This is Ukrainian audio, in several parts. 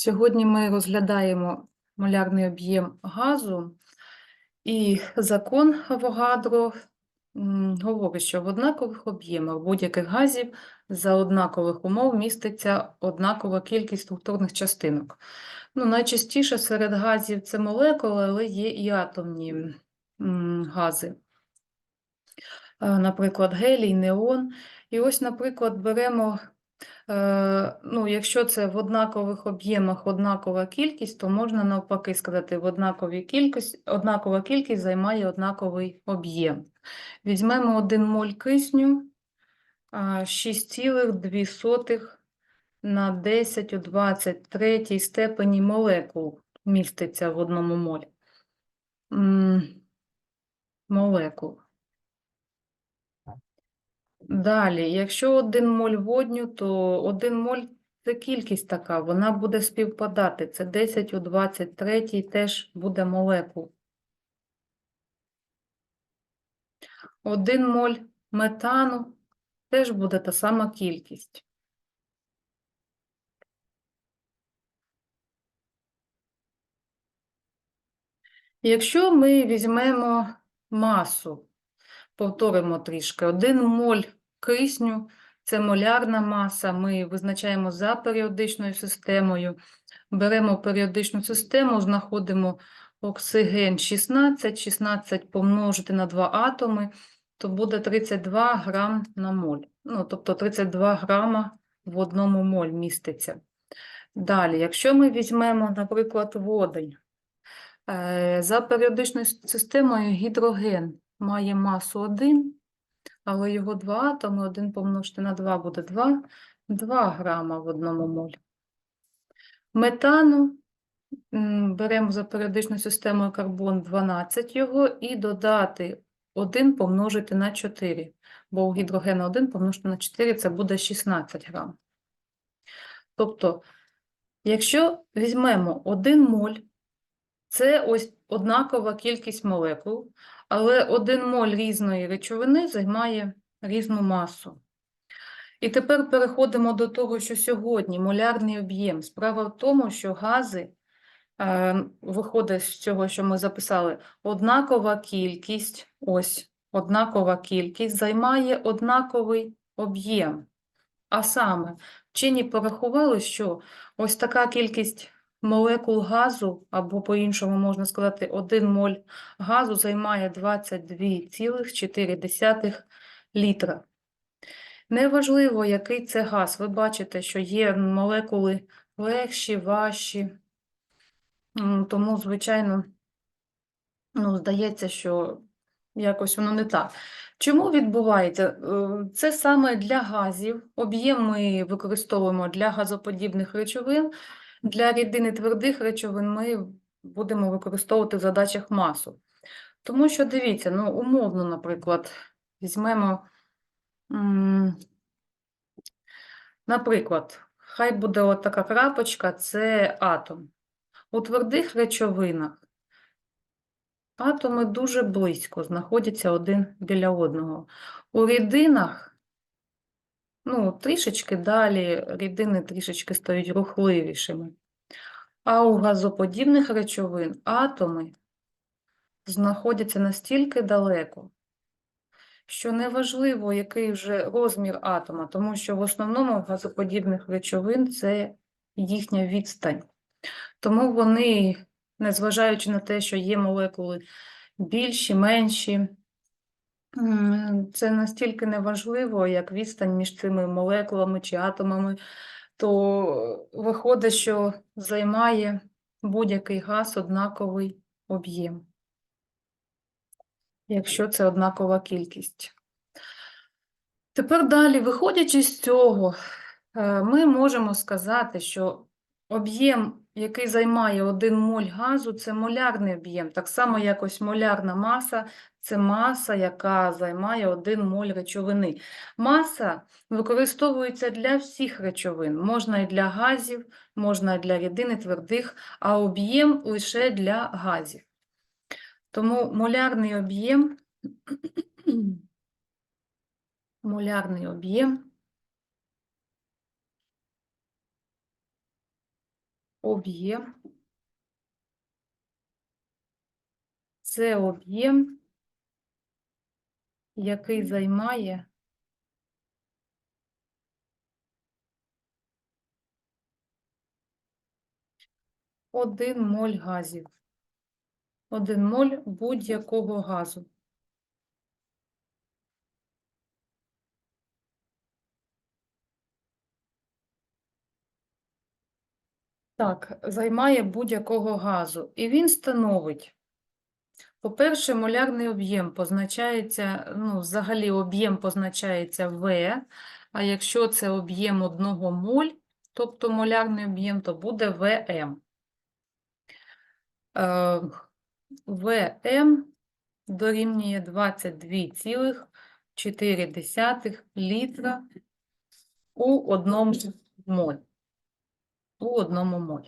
Сьогодні ми розглядаємо молярний об'єм газу, і закон Авогадро говорить, що в однакових об'ємах будь-яких газів за однакових умов міститься однакова кількість структурних частинок. Ну, найчастіше серед газів це молекули, але є і атомні гази. Е, Наприклад, гелій, неон. І ось, наприклад, беремо Ну, якщо це в однакових об'ємах однакова кількість, то можна навпаки сказати, в однаковій кількість, однакова кількість займає однаковий об'єм. Візьмемо 1 моль кисню, 6,2 на 10 у 23 степені молекул міститься в одному молі. М, Молекул. Далі, якщо 1 моль водню, то 1 моль це кількість така, вона буде співпадати. Це 10 у 23 теж буде молекул. 1 моль метану теж буде та сама кількість. Якщо ми візьмемо масу, повторимо трішки, 1 моль кисню це молярна маса, ми визначаємо за періодичною системою, беремо періодичну систему, знаходимо оксиген 16, 16 помножити на 2 атоми, то буде 32 грам на моль. Ну, тобто 32 грама в одному моль міститься. Далі, якщо ми візьмемо, наприклад, водень, е, за періодичною системою гідроген має масу 1, але його два атоми, 1 помножити на 2 буде 2, 2 грама в одному молі. Метану беремо за періодичною системою карбон 12 його і додати 1 помножити на 4, бо у гідрогена 1 помножити на 4 це буде 16 грам. Тобто, якщо візьмемо 1 моль, це ось однакова кількість молекул, але 1 моль різної речовини займає різну масу. І тепер переходимо до того, що сьогодні молярний об'єм. Справа в тому, що гази, е, виходить з цього, що ми записали, однакова кількість, ось, однакова кількість займає однаковий об'єм. А саме, вчені порахували, що ось така кількість молекул газу, або по-іншому можна сказати, 1 моль газу займає 22,4 літра. Неважливо, який це газ. Ви бачите, що є молекули легші, важчі. Тому, звичайно, ну, здається, що якось воно не так. Чому відбувається? Е, Це саме для газів. Об'єм ми використовуємо для газоподібних речовин. Для рідини твердих речовин ми будемо використовувати в задачах масу. Тому що, дивіться, ну, умовно, наприклад, візьмемо, наприклад, хай буде от така крапочка, це атом. У твердих речовинах атоми дуже близько знаходяться один біля одного. У рідинах, ну, трішечки далі, рідини трішечки стають рухливішими. А у газоподібних речовин атоми знаходяться настільки далеко, що неважливо, який вже розмір атома, тому що в основному в газоподібних речовин це їхня відстань. Тому вони, незважаючи на те, що є молекули більші, менші, це настільки неважливо, як відстань між цими молекулами чи атомами, то виходить, що займає будь-який газ однаковий об'єм, якщо це однакова кількість. Тепер далі, виходячи з цього, е, ми можемо сказати, що об'єм, який займає 1 моль газу, це молярний об'єм. Так само, як ось молярна маса це маса, яка займає 1 моль речовини. Маса використовується для всіх речовин. Можна і для газів, можна і для рідини твердих, а об'єм лише для газів. Тому молярний об'єм молярний об'єм об'єм. Це об'єм, який займає один моль газів. Один моль будь-якого газу. Так, займає будь-якого газу. І він становить, по-перше, молярний об'єм позначається, ну, взагалі об'єм позначається В, а якщо це об'єм одного моль, тобто молярний об'єм, то буде ВМ. Е, ВМ дорівнює 22,4 літра у одному моль. У одному моль.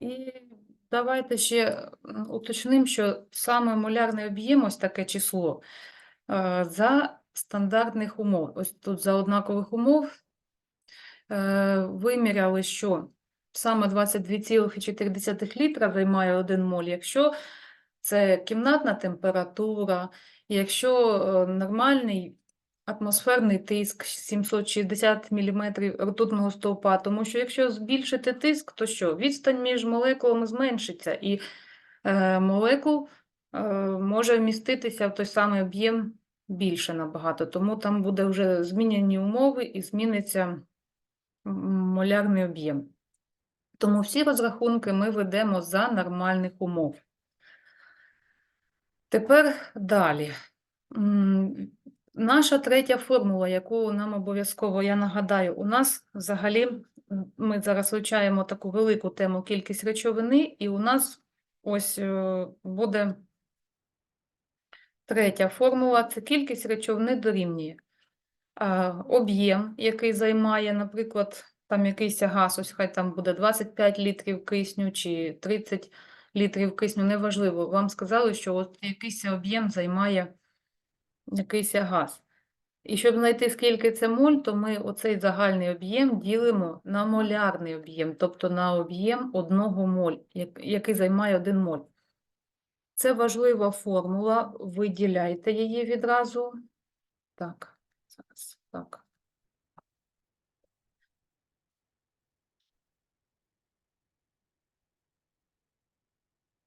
І давайте ще м, уточнимо, що саме молярний об'єм, ось таке число, е, за стандартних умов. Ось тут за однакових умов е, виміряли, що саме 22,4 літра займає 1 моль, якщо це кімнатна температура, якщо е, нормальний атмосферний тиск 760 мм ртутного стовпа, тому що якщо збільшити тиск, то що? Відстань між молекулами зменшиться, і е, молекул е, може вміститися в той самий об'єм більше набагато, тому там буде вже змінені умови і зміниться молярний об'єм. Тому всі розрахунки ми ведемо за нормальних умов. Тепер далі. Наша третя формула, яку нам обов'язково, я нагадаю, у нас взагалі ми зараз вивчаємо таку велику тему кількість речовини, і у нас ось е, буде третя формула це кількість речовини дорівнює. Об'єм, який займає, наприклад, там якийсь газ, ось хай там буде 25 літрів кисню чи 30 літрів кисню, неважливо. Вам сказали, що от якийсь об'єм займає якийсь газ. І щоб знайти, скільки це моль, то ми оцей загальний об'єм ділимо на молярний об'єм, тобто на об'єм одного моль, який займає один моль. Це важлива формула, виділяйте її відразу. Так, зараз, так.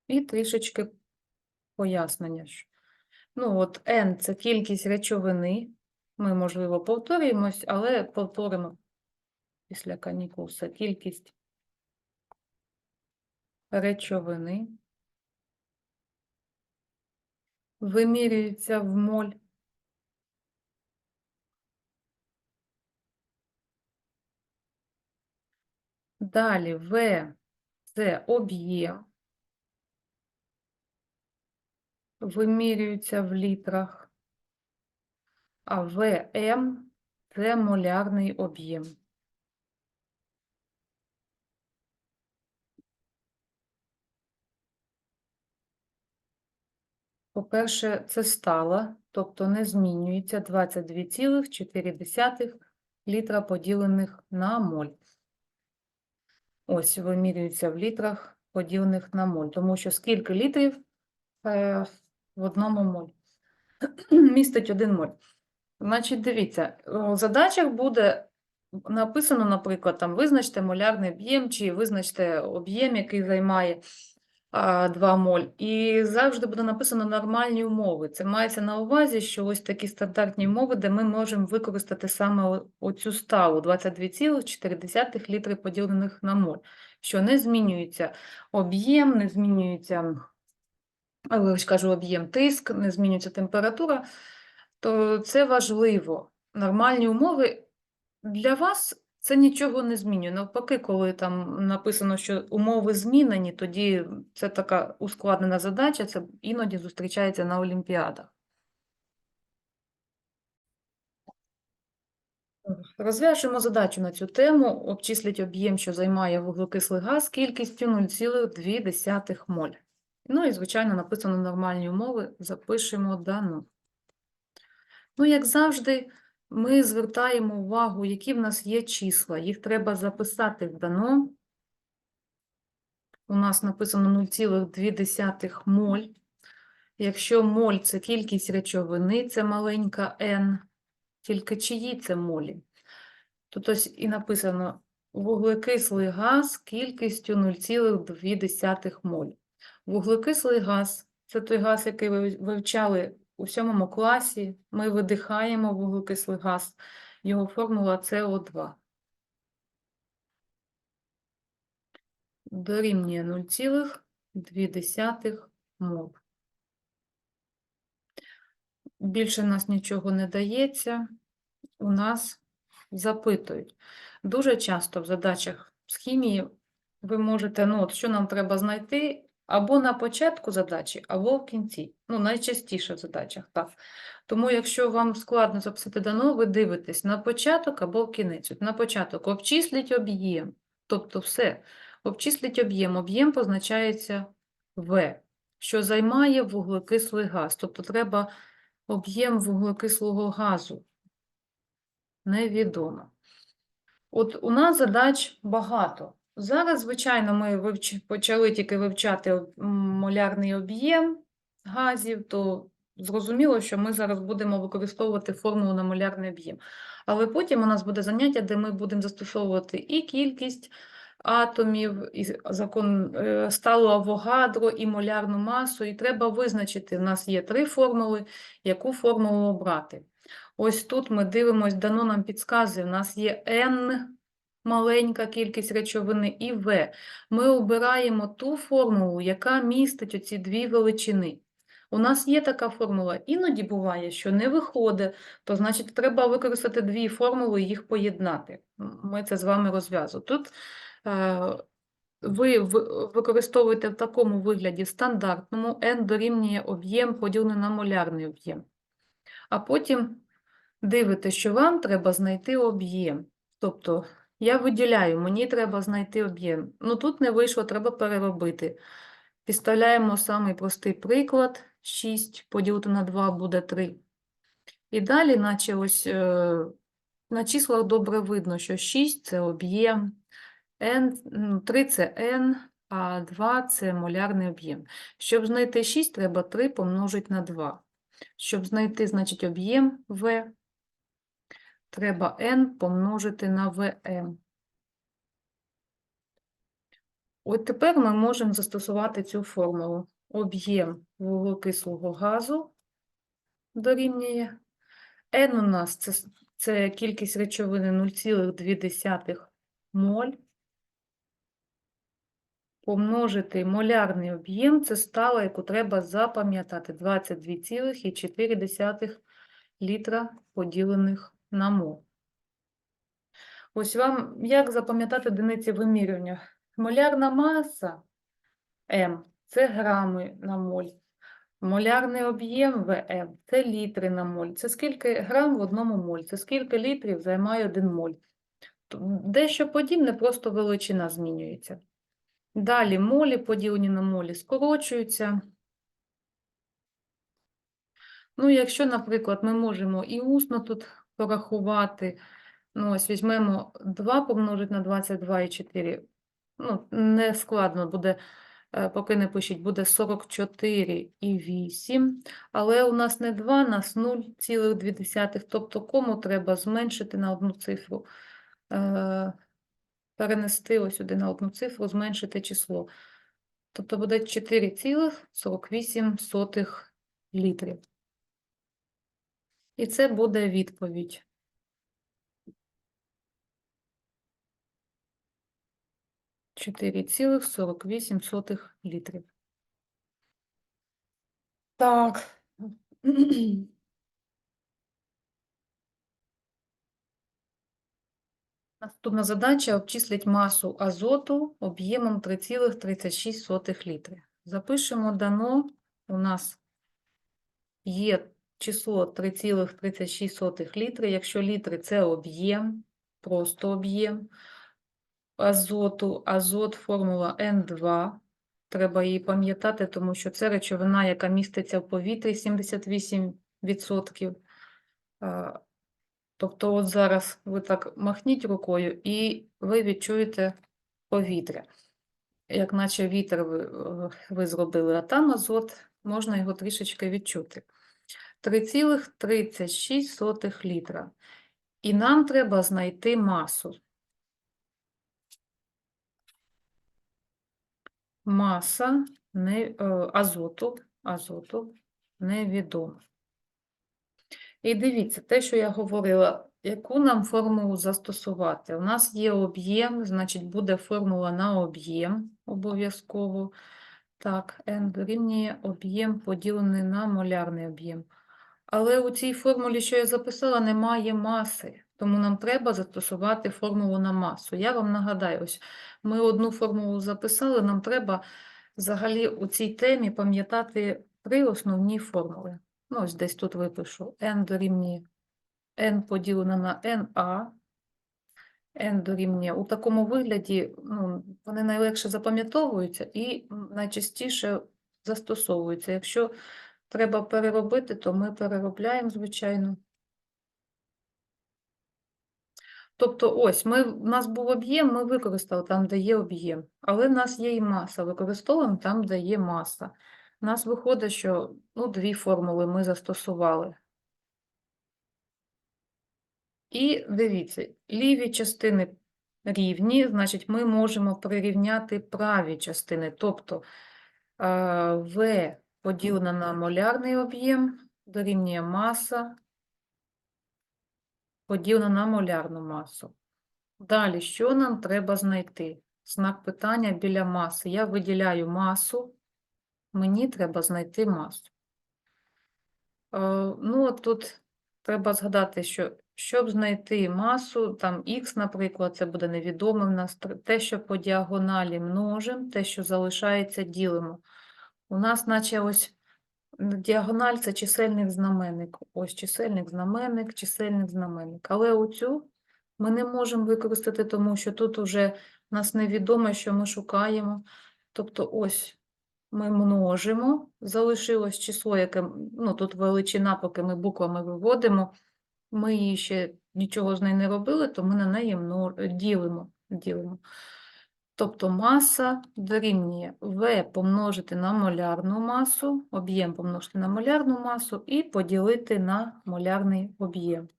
І трішечки пояснення. Ну, от N – це кількість речовини. Ми, можливо, повторюємось, але повторимо після канікул. Це кількість речовини. Вимірюється в моль. Далі В – це об'єм. Вимірюється в літрах. А ВМ – це молярний об'єм. По-перше, це стала, тобто не змінюється 22,4 літра поділених на моль. Ось вимірюється в літрах поділених на моль, тому що скільки літрів е, в одному моль? Містить один моль. Значить, дивіться, у задачах буде написано, наприклад, там визначте молярний об'єм чи визначте об'єм, який займає а, 2 моль. І завжди буде написано нормальні умови. Це мається на увазі, що ось такі стандартні умови, де ми можемо використати саме оцю сталу 22,4 літри поділених на моль, що не змінюється об'єм, не змінюється, ж кажу, об'єм тиск, не змінюється температура, то це важливо. Нормальні умови для вас це нічого не змінює. Навпаки, коли там написано, що умови змінені, тоді це така ускладнена задача, це іноді зустрічається на олімпіадах. Розв'яжемо задачу на цю тему. Обчисліть об'єм, що займає вуглекислий газ кількістю 0,2 моль. Ну і, звичайно, написано нормальні умови, запишемо дано. Ну, як завжди, ми звертаємо увагу, які в нас є числа. Їх треба записати в дано у нас написано 0,2 моль. Якщо моль це кількість речовини, це маленька n, тільки чиї це молі? Тут ось і написано вуглекислий газ кількістю 0,2 моль. Вуглекислий газ це той газ, який ви вивчали у сьомому класі. Ми видихаємо вуглекислий газ. Його формула СО2. Дорівнює 0,2 мол. Більше нас нічого не дається. У нас запитують. Дуже часто в задачах з хімії ви можете, ну от що нам треба знайти, або на початку задачі, або в кінці. Ну, найчастіше в задачах, так. Тому, якщо вам складно записати дано, ви дивитесь на початок або в кінець. От на початок обчисліть об'єм, тобто все. Обчисліть об'єм. Об'єм позначається В, що займає вуглекислий газ. Тобто треба об'єм вуглекислого газу. Невідомо. От у нас задач багато. Зараз, звичайно, ми вивч... почали тільки вивчати молярний об'єм газів, то зрозуміло, що ми зараз будемо використовувати формулу на молярний об'єм. Але потім у нас буде заняття, де ми будемо застосовувати і кількість атомів, і закон е, сталу Авогадро, і молярну масу. І треба визначити, у нас є три формули, яку формулу обрати. Ось тут ми дивимось, дано нам підказує, у нас є n маленька кількість речовини і V. Ми обираємо ту формулу, яка містить оці дві величини. У нас є така формула. Іноді буває, що не виходить, то значить треба використати дві формули і їх поєднати. Ми це з вами розв'язуємо. Тут е, ви використовуєте в такому вигляді стандартному n дорівнює об'єм поділений на молярний об'єм. А потім дивитесь, що вам треба знайти об'єм. Тобто я виділяю, мені треба знайти об'єм. Ну тут не вийшло, треба переробити. Підставляємо самий простий приклад. 6 поділити на 2 буде 3. І далі, наче ось е, на числах добре видно, що 6 – це об'єм, N, ну, 3 – це N, а 2 – це молярний об'єм. Щоб знайти 6, треба 3 помножити на 2. Щоб знайти, значить, об'єм В, треба N помножити на ВМ. От тепер ми можемо застосувати цю формулу. Об'єм вуглекислого газу дорівнює. N у нас це, це кількість речовини 0,2 моль. Помножити молярний об'єм це стала, яку треба запам'ятати 22,4 літра поділених на мол. Ось вам як запам'ятати одиниці вимірювання? Молярна маса М це грами на моль. Молярний об'єм ВМ це літри на моль. Це скільки грам в одному моль, це скільки літрів займає один моль. Дещо подібне, просто величина змінюється. Далі молі поділені на молі скорочуються. Ну, якщо, наприклад, ми можемо і усно тут порахувати, ну, ось візьмемо 2 помножити на 22 і 4, ну, не складно буде, е, поки не пишіть, буде 44 і 8, але у нас не 2, у нас 0,2, тобто кому треба зменшити на одну цифру, е, перенести ось сюди на одну цифру, зменшити число. Тобто буде 4,48 літрів. І це буде відповідь. Чотири цілих сорок вісім сотих літрів. Так. Наступна задача обчислить масу азоту об'ємом 3,36 літри. Запишемо дано. У нас є число 3,36 літри. Якщо літри – це об'єм, просто об'єм азоту, азот формула N2. Треба її пам'ятати, тому що це речовина, яка міститься в повітрі 78%. Тобто от зараз ви так махніть рукою і ви відчуєте повітря. як наче вітер ви, ви зробили, а там азот, можна його трішечки відчути. 3,36 літра. І нам треба знайти масу. Маса не, е, азоту, азоту невідома. І дивіться, те, що я говорила, яку нам формулу застосувати? У нас є об'єм, значить буде формула на об'єм обов'язково. Так, n дорівнює об'єм поділений на молярний об'єм. Але у цій формулі, що я записала, немає маси, тому нам треба застосувати формулу на масу. Я вам нагадаю, ось ми одну формулу записали, нам треба взагалі у цій темі пам'ятати три основні формули. Ну, ось десь тут випишу. n дорівнює n поділено на na, n дорівнює. У такому вигляді ну, вони найлегше запам'ятовуються і найчастіше застосовуються. Якщо треба переробити, то ми переробляємо, звичайно. Тобто, ось, ми, у нас був об'єм, ми використали там, де є об'єм, але в нас є і маса, використовуємо там, де є маса. У нас виходить, що ну, дві формули ми застосували. І дивіться, ліві частини рівні, значить, ми можемо прирівняти праві частини. Тобто е, В поділено на молярний об'єм дорівнює маса поділено на молярну масу. Далі, що нам треба знайти? Знак питання біля маси. Я виділяю масу, мені треба знайти масу. Е, Ну, от тут треба згадати, що щоб знайти масу, там х, наприклад, це буде невідоме в нас, те, що по діагоналі множимо, те, що залишається, ділимо. У нас, наче ось діагональ це чисельник знаменник. Ось чисельник знаменник, чисельник знаменник. Але оцю ми не можемо використати, тому що тут уже в нас невідомо, що ми шукаємо. Тобто ось ми множимо, залишилось число, яке, ну тут величина, поки ми буквами виводимо, ми її ще нічого з нею не робили, то ми на неї ділимо. ділимо. Тобто маса дорівнює В помножити на молярну масу, об'єм помножити на молярну масу і поділити на молярний об'єм.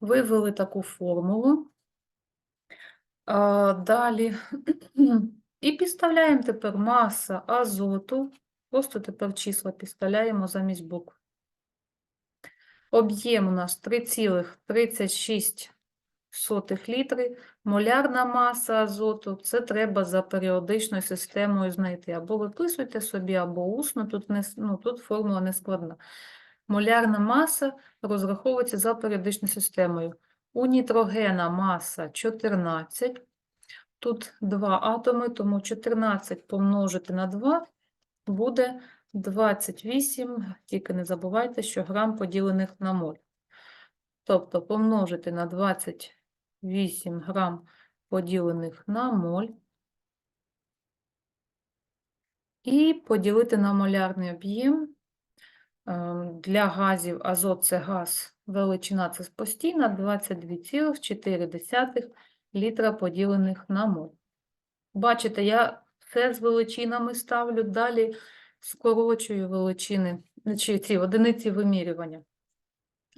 Вивели таку формулу. Далі. І підставляємо тепер маса азоту. Просто тепер числа підставляємо замість букв. Об'єм у нас 3,36 літри. Молярна маса азоту. Це треба за періодичною системою знайти. Або виписуйте собі, або усно. Тут, не, ну, тут формула не складна. Молярна маса розраховується за періодичною системою. У нітрогена маса 14. Тут два атоми, тому 14 помножити на 2 буде 28, тільки не забувайте, що грам поділених на моль. Тобто помножити на 28 грам поділених на моль і поділити на молярний об'єм. Ем, Для газів азот це газ, величина це постійна, 22,4 літра поділених на моль. Бачите, я все з величинами ставлю, далі скорочую величини, чи ці одиниці вимірювання.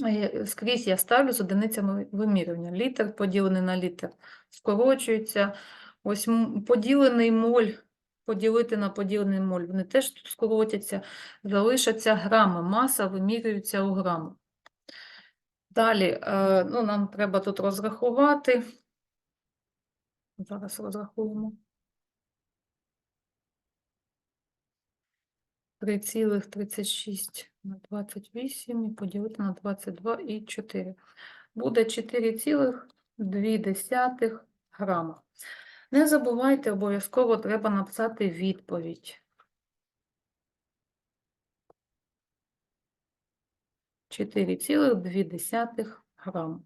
Е, Скрізь я ставлю з одиницями вимірювання. Літр поділений на літр скорочується. Ось поділений моль, поділити на поділений моль, вони теж тут скоротяться, залишаться грами. Маса вимірюється у грамах. Далі, е, ну, нам треба тут розрахувати. Зараз розрахуємо. 3,36 на 28 і поділити на 22 і 4. Буде 4,2 грама. Не забувайте, обов'язково треба написати відповідь. 4,2 грама.